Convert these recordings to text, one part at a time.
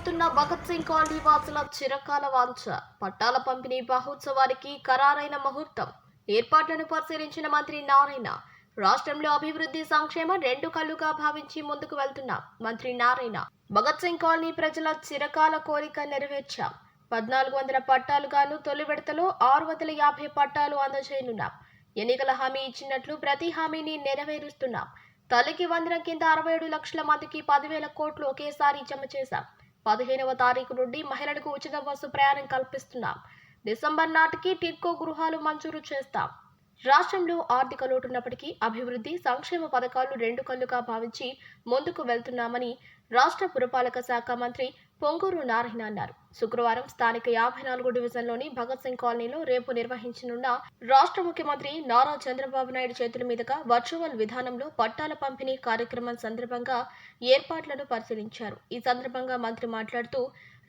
నెరవేరబోతున్న Bhagat Singh colony వాసుల చిరకాల వాంఛ. పట్టాల పంపిణీ మహోత్సవానికి ఖరారైన ముహూర్తం. ఏర్పాట్లను పరిశీలించిన మంత్రి నారాయణ రాష్ట్రంలో అభివృద్ధి సంక్షేమం రెండు కళ్ళుగా భావించి ముందుకు వెళ్తున్నాం మంత్రి నారాయణ భగత్ సింగ్ కాలనీ ప్రజల చిరకాల కోరిక నెరవేర్చాం. పద్నాలుగు వందల పట్టాలుగాను తొలి విడతలో ఆరు వందల యాభై పట్టాలు అందజేయనున్నాం. ఎన్నికల హామీ ఇచ్చినట్లు ప్రతి హామీని నెరవేరుస్తున్నాం. తల్లికి వందనం కింద అరవై ఏడు లక్షల మందికి పదివేల కోట్లు ఒకేసారి జమ చేశాం. పదిహేనవ తారీఖు నుండి మహిళలకు ఉచిత బస్సు ప్రయాణం కల్పిస్తున్నాం. డిసెంబర్ నాటికి టిడ్కో గృహాలు మంజూరు చేస్తాం. రాష్ట్రంలో ఆర్థిక లోటున్నప్పటికీ అభివృద్ధి సంక్షేమ పథకాలు రెండు కళ్ళుగా భావించి ముందుకు వెళ్తున్నామని రాష్ట్ర పురపాలక శాఖ మంత్రి పొంగూరు నారాయణ అన్నారు. శుక్రవారం స్థానిక యాభై నాలుగు డివిజన్లోని భగత్ సింగ్ కాలనీలో రేపు నిర్వహించనున్న రాష్ట్ర ముఖ్యమంత్రి నారా చంద్రబాబు నాయుడు చేతుల మీదుగా వర్చువల్ విధానంలో పట్టాల పంపిణీ కార్యక్రమం సందర్భంగా ఏర్పాట్లను పరిశీలించారు. ఈ సందర్భంగా మంత్రి మాట్లాడుతూ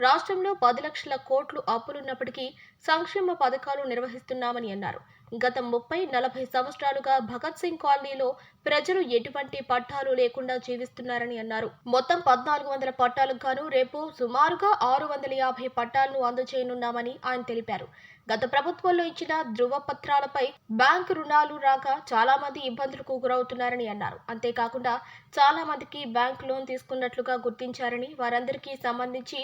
రాష్ట్రంలో పది లక్షల కోట్లు అప్పులున్నప్పటికీ సంక్షేమ పథకాలు నిర్వహిస్తున్నామని అన్నారు. గత ముప్పై నలభై సంవత్సరాలుగా భగత్ సింగ్ కాలనీలో ప్రజలు ఎటువంటి పట్టాలు లేకుండా జీవిస్తున్నారని అన్నారు. మొత్తం పద్నాలుగు వందల పట్టాలకు గాను రేపు సుమారుగా ఆరు వందల యాభై పట్టాలను అందజేయనున్నామని ఆయన తెలిపారు. గత ప్రభుత్వంలో ఇచ్చిన ధృవపత్రాలపై బ్యాంకు రుణాలు రాక చాలా మంది ఇబ్బందులకు గురవుతున్నారని అన్నారు. అంతేకాకుండా చాలా మందికి బ్యాంక్ లోన్ తీసుకున్నట్లుగా గుర్తించారని వారందరికీ సంబంధించి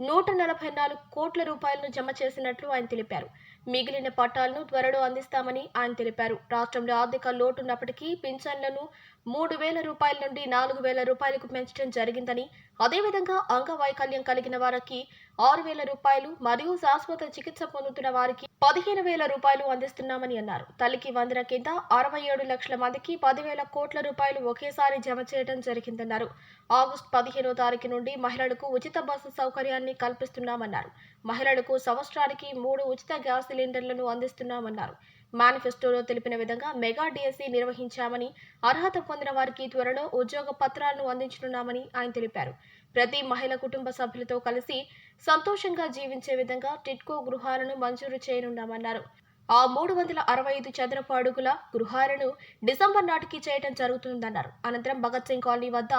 నూట నలభై నాలుగు కోట్ల రూపాయలను జమ చేసినట్లు ఆయన తెలిపారు. మిగిలిన పట్టాలను త్వరలో అందిస్తామని ఆయన తెలిపారు. రాష్ట్రంలో ఆర్థిక లోటున్నప్పటికీ పింఛన్లను మూడు వేల రూపాయల నుండి నాలుగు వేల రూపాయలకు పెంచడం జరిగిందని అదేవిధంగా అంగవైకల్యం కలిగిన వారికి ఆరు వేల రూపాయలు మరియు శాశ్వత చికిత్స పొందుతున్న వారికి పదిహేను వేల రూపాయలు అందిస్తున్నామని అన్నారు. తల్లికి వందన కింద అరవై ఏడు లక్షల మందికి పదివేల కోట్ల రూపాయలు ఒకేసారి జమ చేయడం జరిగిందన్నారు. ఆగస్టు పదిహేనో తారీఖు నుండి మహిళలకు ఉచిత బస్సు సౌకర్యాన్ని కల్పిస్తున్నామన్నారు. మహిళలకు సంవత్సరానికి మూడు ఉచిత గ్యాస్ సిలిండర్లను అందిస్తున్నామన్నారు. మేనిఫెస్టోలో తెలిపిన విధంగా మెగా డిఎస్సి నిర్వహించామని అర్హత పొందిన వారికి త్వరలో ఉద్యోగ పత్రాలను అందించనున్నామని ఆయన తెలిపారు. ప్రతి మహిళ కుటుంబ సభ్యులతో కలిసి సంతోషంగా జీవించే విధంగా టిట్కో గృహాలను మంజూరు చేయనున్నామన్నారు. ఆ మూడు వందల అరవై ఐదు చదరపు అడుగుల గృహాలను డిసెంబర్ నాటికి చేయడం జరుగుతుందన్నారు. అనంతరం భగత్ సింగ్ కాలనీ వద్ద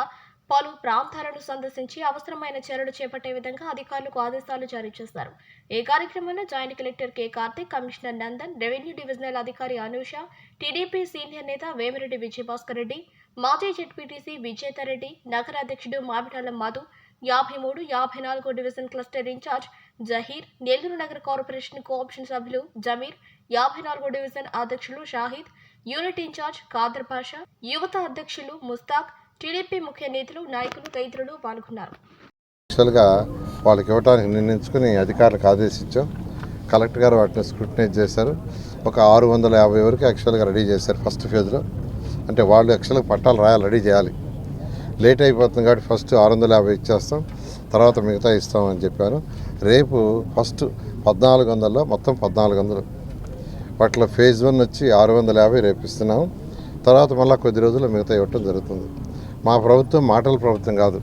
పలు ప్రాంతాలను సందర్శించి అవసరమైన చర్యలు చేపట్టే విధంగా అధికారులకు ఆదేశాలు జారీ చేశారు ఈ కార్యక్రమంలో joint collector K. Karthik commissioner Nandan revenue divisional అధికారి అనూష టీడీపీ సీనియర్ నేత వేమిరెడ్డి విజయభాస్కర్ రెడ్డి మాజీ జెడ్పీటీసీ విజేతారెడ్డి నగర అధ్యక్షుడు మామిడాల మధు యాభై మూడు యాభై నాలుగో division cluster in-charge Zaheer Nellore నగర కార్పొరేషన్ కోఆప్షన్ సభ్యులు జమీర్ యాభై నాలుగో డివిజన్ అధ్యక్షులు షాహిద్ యూనిట్ ఇన్ఛార్జ్ ఖాదర్ పాషా యువత అధ్యక్షులు ముస్తాక్ టీడీపీ ముఖ్య నేతలు నాయకులు తదితరులు పాల్గొన్నారు. యాక్చువల్గా వాళ్ళకి ఇవ్వడానికి నిర్ణయించుకుని అధికారులకు ఆదేశించాం. కలెక్టర్ గారు వాటిని స్క్రూటనైజ్ చేశారు. ఒక ఆరు వందల యాభై వరకు యాక్చువల్గా రెడీ చేశారు ఫస్ట్ ఫేజ్లో అంటే వాళ్ళు యాక్చువల్గా పట్టాలు రాయాలి రెడీ చేయాలి. లేట్ అయిపోతుంది కాబట్టి ఫస్ట్ ఆరు వందల యాభై ఇచ్చేస్తాం. తర్వాత మిగతా ఇస్తామని చెప్పారు. రేపు ఫస్ట్ పద్నాలుగు వందల్లో మొత్తం పద్నాలుగు వందలు. వాటిలో ఫేజ్ వన్ వచ్చి ఆరు వందల యాభై రేపు ఇస్తున్నాం. తర్వాత మళ్ళీ కొద్ది రోజుల్లో మిగతా ఇవ్వటం జరుగుతుంది. మా ప్రభుత్వం మాటల ప్రభుత్వం కాదు.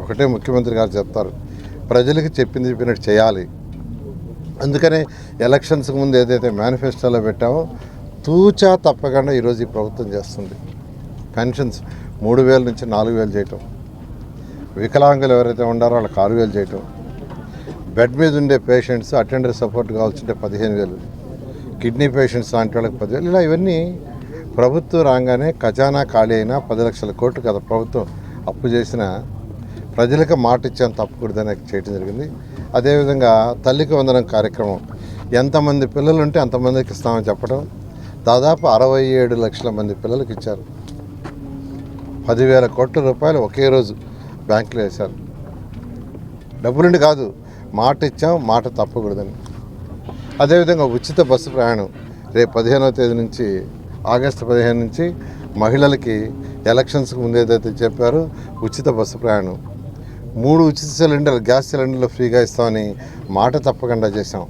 ఒకటే ముఖ్యమంత్రి గారు చెప్తారు. ప్రజలకు చెప్పింది చెప్పినట్టు చేయాలి. అందుకనే ఎలక్షన్స్కి ముందు ఏదైతే మేనిఫెస్టోలో పెట్టామో తూచా తప్పకుండా ఈరోజు ఈ ప్రభుత్వం చేస్తుంది. పెన్షన్స్ మూడు వేల నుంచి నాలుగు వేలు చేయటం. వికలాంగులు ఎవరైతే ఉండారో వాళ్ళకి ఆరు వేలు చేయటం. బెడ్ మీద ఉండే పేషెంట్స్ అటెండర్ సపోర్ట్ కావాల్సింటే పదిహేను వేలు. కిడ్నీ పేషెంట్స్ లాంటి వాళ్ళకి పదివేలు. ఇలా ఇవన్నీ ప్రభుత్వం రాగానే ఖజానా ఖాళీ అయినా పది లక్షల కోట్లు కదా ప్రభుత్వం అప్పు చేసిన ప్రజలకు మాట ఇచ్చాను తప్పకూడదని చేయడం జరిగింది. అదేవిధంగా తల్లికి వందనం కార్యక్రమం. ఎంతమంది పిల్లలు ఉంటే అంతమందికి ఇస్తామని చెప్పడం. దాదాపు అరవై ఏడు లక్షల మంది పిల్లలకి ఇచ్చారు. పదివేల కోట్ల రూపాయలు ఒకే రోజు బ్యాంకులో వేశారు. డబ్బులుండి కాదు మాట ఇచ్చాం మాట తప్పకూడదని. అదేవిధంగా ఉచిత బస్సు ప్రయాణం రేపు పదిహేనవ తేదీ నుంచి ఆగస్టు పదిహేను నుంచి మహిళలకి ఎలక్షన్స్కి ముందు ఏదైతే చెప్పారో ఉచిత బస్సు ప్రయాణం. మూడు ఉచిత సిలిండర్ గ్యాస్ సిలిండర్లు ఫ్రీగా ఇస్తామని మాట తప్పకుండా చేశాం.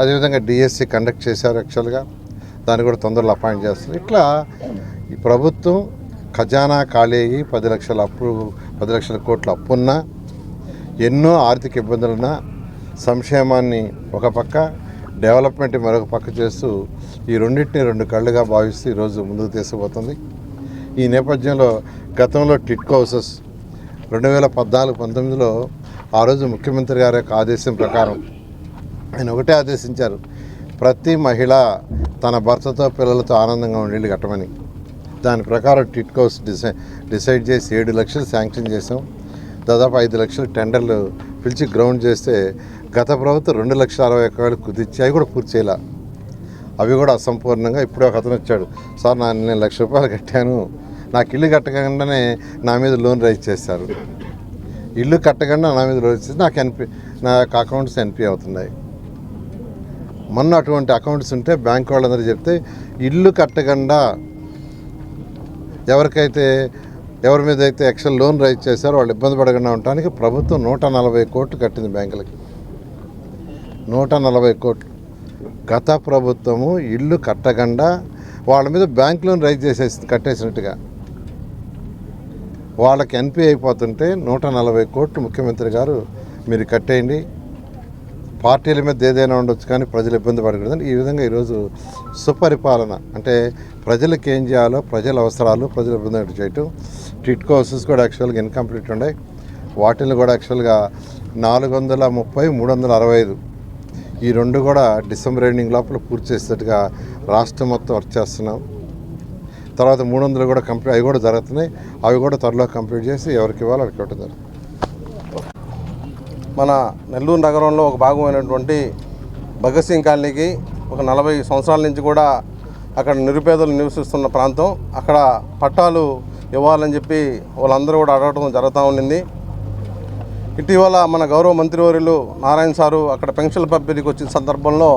అదేవిధంగా డిఎస్సి కండక్ట్ చేశారు యాక్చువల్గా. దాన్ని కూడా తొందరలో అపాయింట్ చేస్తారు. ఇట్లా ఈ ప్రభుత్వం ఖజానా ఖాళీ అయ్యి పది లక్షల అప్పు పది లక్షల కోట్ల అప్పున్నా ఎన్నో ఆర్థిక ఇబ్బందులున్నా సంక్షేమాన్ని ఒక పక్క డెవలప్మెంట్ మరొక పక్క చేస్తూ ఈ రెండింటిని రెండు కళ్ళుగా భావిస్తూ ఈరోజు ముందుకు తీసుకుపోతుంది. ఈ నేపథ్యంలో గతంలో టిట్కో హౌసెస్ రెండు వేల పద్నాలుగు పంతొమ్మిదిలో ఆ రోజు ముఖ్యమంత్రి గారి యొక్క ఆదేశం ప్రకారం ఆయన ఒకటే ఆదేశించారు ప్రతి మహిళ తన భర్తతో పిల్లలతో ఆనందంగా ఉండేళ్ళు కట్టమని దాని ప్రకారం టిట్కోస్ డిసై డిసైడ్ చేసి ఏడు లక్షలు శాంక్షన్ చేసాం దాదాపు ఐదు లక్షలు టెండర్లు పిలిచి గ్రౌండ్ చేస్తే గత ప్రభుత్వం రెండు లక్షల అరవై ఒక్క వేలు కుదిర్చి అవి కూడా పూర్తి చేయాల. అవి కూడా అసంపూర్ణంగా ఇప్పుడే ఒక అతను వచ్చాడు. సార్ నా నేను లక్ష రూపాయలు కట్టాను. నాకు ఇల్లు కట్టకుండానే నా మీద లోన్ రైజ్ చేశారు. ఇల్లు కట్టకుండా నా మీద లోన్ చేసి నాకు ఎన్పి నా యొక్క అకౌంట్స్ ఎన్పి అవుతున్నాయి. మొన్న అటువంటి అకౌంట్స్ ఉంటే బ్యాంక్ వాళ్ళందరూ చెప్తే ఇల్లు కట్టకుండా ఎవరికైతే ఎవరి మీద అయితే ఎక్స్ట్రా లోన్ రైజ్ చేశారో వాళ్ళు ఇబ్బంది పడకుండా ఉండటానికి ప్రభుత్వం నూట నలభై కోట్లు కట్టింది బ్యాంకులకి. నూట నలభై కోట్లు. గత ప్రభుత్వము ఇల్లు కట్టకుండా వాళ్ళ మీద బ్యాంక్ లోన్ రైజ్ చేసేసి కట్టేసినట్టుగా. వాళ్ళకి ఎన్పి అయిపోతుంటే నూట నలభై కోట్లు ముఖ్యమంత్రి గారు మీరు కట్టేయండి. పార్టీల మీద ఏదైనా ఉండొచ్చు కానీ ప్రజలు ఇబ్బంది పడకూడదని ఈ విధంగా ఈరోజు సుపరిపాలన అంటే ప్రజలకు ఏం చేయాలో ప్రజల అవసరాలు ప్రజలు ఇబ్బంది చేయటం. టిట్కో హౌసెస్ కూడా యాక్చువల్గా ఇన్కంప్లీట్ ఉన్నాయి వాటిని కూడా యాక్చువల్గా నాలుగు వందల ముప్పై మూడు వందల అరవై ఐదు ఈ రెండు కూడా డిసెంబర్ ఎండింగ్ లోపల పూర్తి చేసేట్టుగా రాష్ట్రం మొత్తం వర్క్ చేస్తున్నాం. తర్వాత మూడు వందలు కూడా కంప్లీట్ అవి కూడా జరుగుతున్నాయి. అవి కూడా త్వరలో కంప్లీట్ చేసి ఎవరికి ఇవ్వాలో అక్కడికి ఇవ్వడం జరుగుతుంది. మన నెల్లూరు నగరంలో ఒక భాగమైనటువంటి భగత్ సింగ్ కాలనీకి ఒక నలభై సంవత్సరాల నుంచి కూడా అక్కడ నిరుపేదలు నివసిస్తున్న ప్రాంతం. అక్కడ పట్టాలు ఇవ్వాలని చెప్పి వాళ్ళందరూ కూడా అడగటం జరుగుతూ ఉండింది. ఇటీవల మన గౌరవ మంత్రివర్యులు నారాయణ సారు అక్కడ పెన్షన్ పంపిణీకి వచ్చిన సందర్భంలో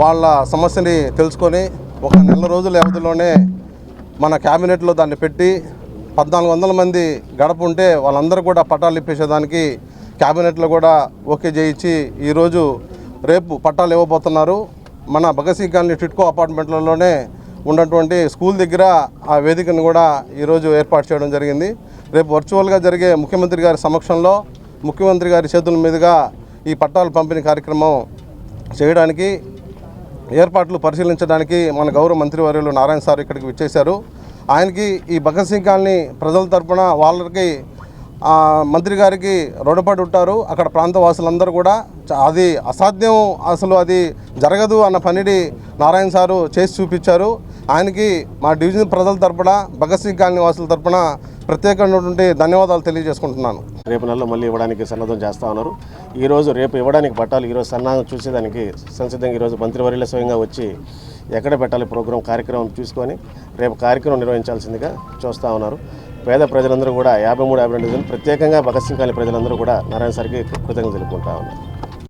వాళ్ళ సమస్యని తెలుసుకొని ఒక నెల రోజుల వ్యవధిలోనే మన క్యాబినెట్లో దాన్ని పెట్టి పద్నాలుగు వందల మంది గడప ఉంటే వాళ్ళందరూ కూడా పట్టాలు ఇప్పించేదానికి క్యాబినెట్లో కూడా ఓకే చేయించి ఈరోజు రేపు పట్టాలు ఇవ్వబోతున్నారు. మన భగత్ సింగ్ కాలనీ టిట్కో అపార్ట్మెంట్లలోనే ఉన్నటువంటి స్కూల్ దగ్గర ఆ వేదికను కూడా ఈరోజు ఏర్పాటు చేయడం జరిగింది. రేపు వర్చువల్గా జరిగే ముఖ్యమంత్రి గారి సమక్షంలో ముఖ్యమంత్రి గారి చేతుల మీదుగా ఈ పట్టాలు పంపిణీ కార్యక్రమం చేయడానికి ఏర్పాట్లు పరిశీలించడానికి మన గౌరవ మంత్రివర్యులు నారాయణ సార్ ఇక్కడికి విచ్చేశారు. ఆయనకి ఈ భగత్ సింగ్ కాలనీ ప్రజల తరఫున వాళ్ళకి మంత్రి గారికి రుణపడి ఉంటారు. అక్కడ ప్రాంత వాసులందరూ కూడా చ- అది అసాధ్యం అసలు అది జరగదు అన్న పనిని నారాయణ సారు చేసి చూపించారు. ఆయనకి మా డివిజన్ ప్రజల తరపున భగత్ సింగ్ కాలనీ వాసుల తరపున ప్రత్యేకమైనటువంటి ధన్యవాదాలు తెలియజేసుకుంటున్నాను. రేపు నెలలో మళ్ళీ ఇవ్వడానికి సన్నద్ధం చేస్తూ ఉన్నారు. ఈరోజు రేపు ఇవ్వడానికి పట్టాలి ఈరోజు సన్నాహం చూసేదానికి సంసిద్ధంగా ఈరోజు మంత్రివర్యుల స్వయంగా వచ్చి ఎక్కడ పెట్టాలి ప్రోగ్రాం కార్యక్రమం చూసుకొని రేపు కార్యక్రమం నిర్వహించాల్సిందిగా చూస్తూ ఉన్నారు. పేద ప్రజలందరూ కూడా యాభై మూడు యాభై రెండు ప్రత్యేకంగా భగత్ సింగ్ కాలనీ ప్రజలందరూ కూడా నారాయణ సార్కి కృతజ్ఞతలు తెలుపుకుంటా ఉన్నారు.